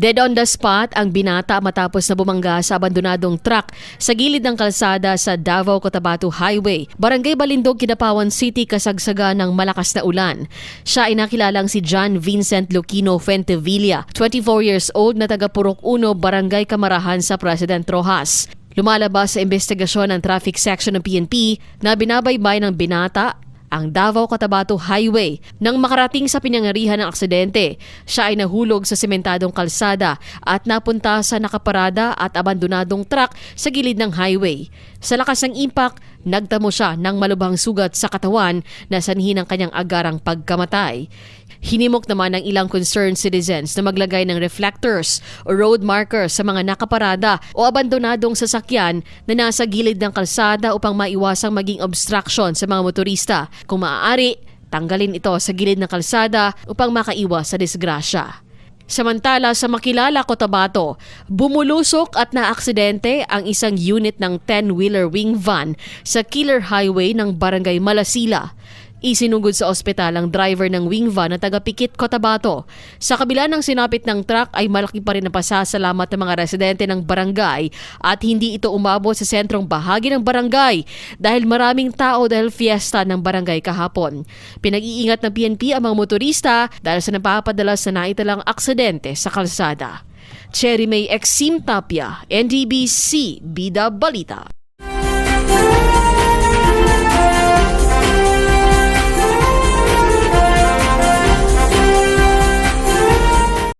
Dead on the spot ang binata matapos na bumangga sa abandonadong truck sa gilid ng kalsada sa Davao Cotabato Highway, Barangay Balindog, Kidapawan City kasagsaga ng malakas na ulan. Siya ay nakilalang si John Vincent Lucino Fuentevilla, 24 years old na taga Purok 1, Barangay Kamarahan sa President Rojas. Lumalabas sa investigasyon ng traffic section ng PNP na binabaybay ng binata ang Davao Cotabato Highway. Nang makarating sa pinangarihan ng aksidente, siya ay nahulog sa sementadong kalsada at napunta sa nakaparada at abandonadong truck sa gilid ng highway. Sa lakas ng impact, nagtamo siya ng malubhang sugat sa katawan na sanhi ng kanyang agarang pagkamatay. Hinimok naman ng ilang concerned citizens na maglagay ng reflectors o road markers sa mga nakaparada o abandonadong sasakyan na nasa gilid ng kalsada upang maiwasang maging obstruction sa mga motorista. Kung maaari, tanggalin ito sa gilid ng kalsada upang makaiwas sa disgrasya. Samantala sa Makilala, Cotabato, bumulusok at naaksidente ang isang unit ng 10-wheeler wing van sa Killer Highway ng Barangay Malasila. Isinugod sa ospital ang driver ng wing van na taga Pikit, Cotabato. Sa kabila ng sinapit ng truck ay malaki pa rin ang pasasalamat ng mga residente ng barangay at hindi ito umabot sa sentrong bahagi ng barangay dahil maraming tao dahil fiesta ng barangay kahapon. Pinag-iingat ng PNP ang mga motorista dahil sa napapadalas na naitalang aksidente sa kalsada. Cherry May Exim Tapia, NDBC, Bida Balita.